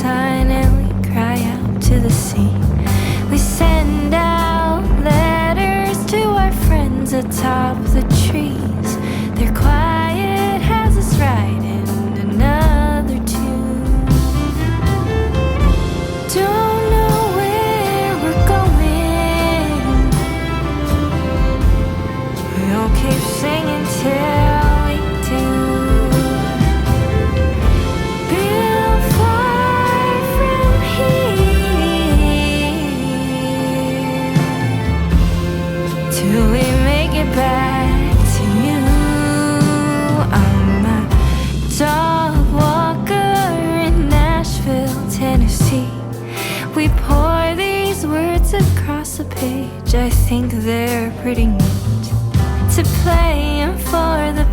silently and we cry out to the sea. We send out letters to our friends atop the I think they're pretty neat to play for the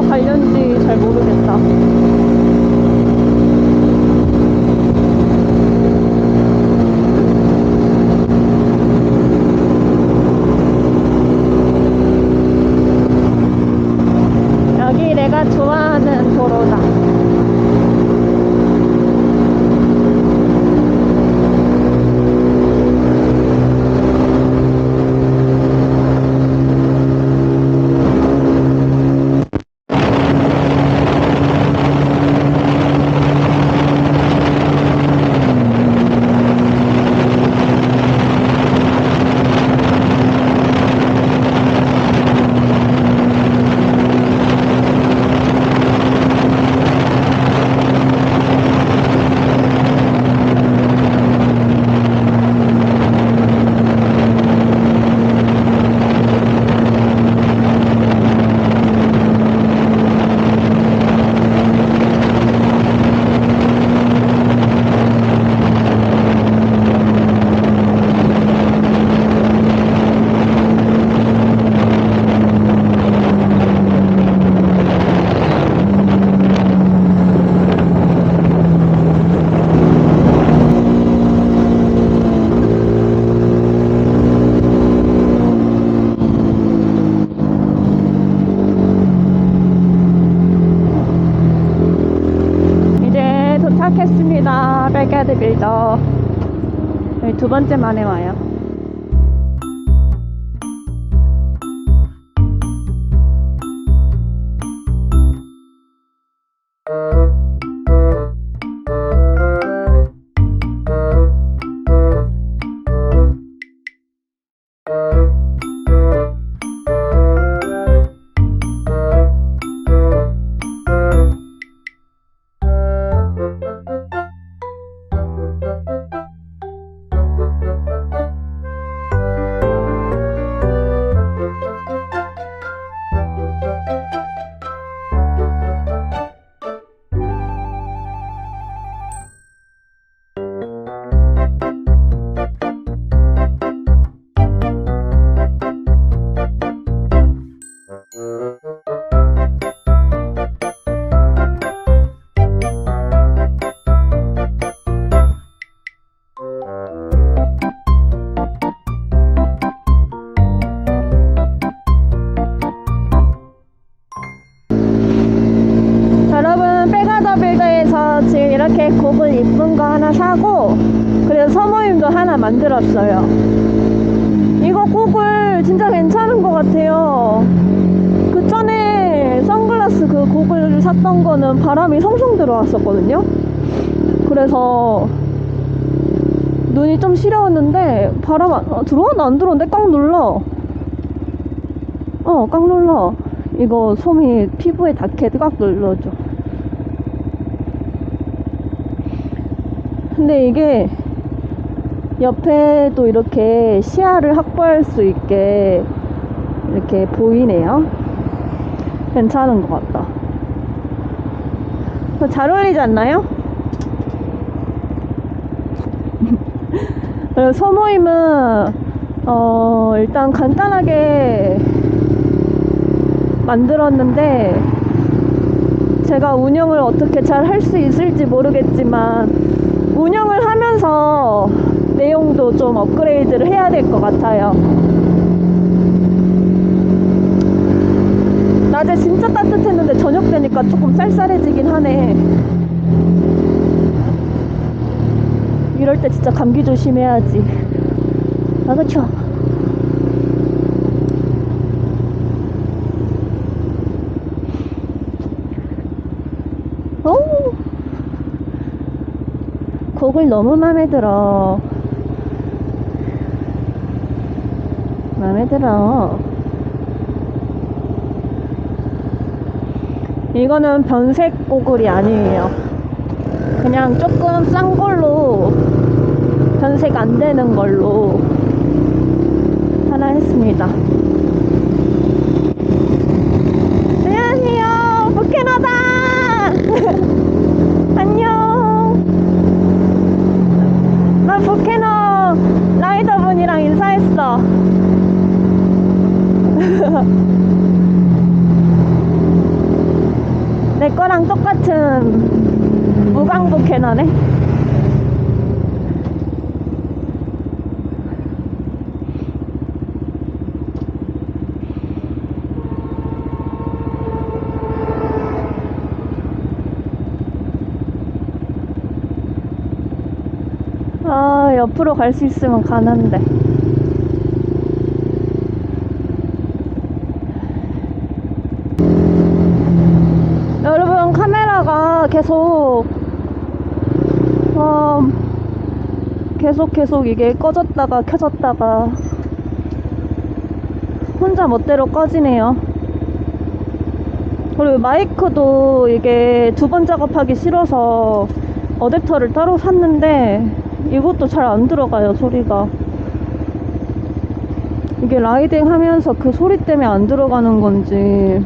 어디로 갈는지 잘 모르겠다. 빌더 두 번째 만에 와요. 만들었어요. 이거 곡을 진짜 괜찮은 것 같아요. 그 전에 선글라스 그 곡을 샀던 거는 바람이 송송 들어왔었거든요. 그래서 눈이 좀 시려웠는데 바람 안, 어, 들어왔나? 안 들어왔는데? 꽉 눌러. 어 꽉 눌러. 이거 솜이 피부에 닿게 꽉 눌러줘. 근데 이게 옆에도 이렇게 시야를 확보할 수 있게 이렇게 보이네요 괜찮은 것 같다 어, 잘 어울리지 않나요? 소모임은 어 일단 간단하게 만들었는데 제가 운영을 어떻게 잘 할 수 있을지 모르겠지만 운영을 하면서 내용도 좀 업그레이드를 해야 될 것 같아요. 낮에 진짜 따뜻했는데 저녁 되니까 조금 쌀쌀해지긴 하네. 이럴 때 진짜 감기 조심해야지. 아, 그쵸? 오! 곡을 너무 마음에 들어. 마음에 들어. 이거는 변색 고글이 아니에요. 그냥 조금 싼 걸로 변색 안 되는 걸로 하나 했습니다. 안녕하세요. 포켓나다. 안녕. 나 포켓너 라이더분이랑 인사했어. 내 거랑 똑같은 무광부 캐너네. 아, 옆으로 갈 수 있으면 가는데. 계속, 어, 계속 계속 이게 꺼졌다가 켜졌다가, 혼자 멋대로 꺼지네요. 그리고 마이크도 이게 두 번 작업하기 싫어서 어댑터를 따로 샀는데 이것도 잘 안 들어가요 소리가 이게 라이딩 하면서 그 소리 때문에 안 들어가는 건지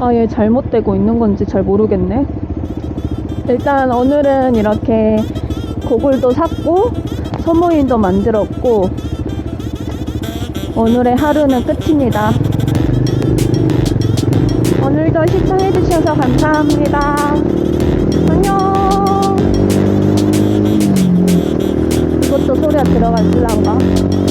아예 잘못되고 있는 건지 잘 모르겠네 일단 오늘은 이렇게 고글도 샀고 소모임도 만들었고 오늘의 하루는 끝입니다 오늘도 시청해주셔서 감사합니다. 안녕. 이것도 소리가 들어갔을란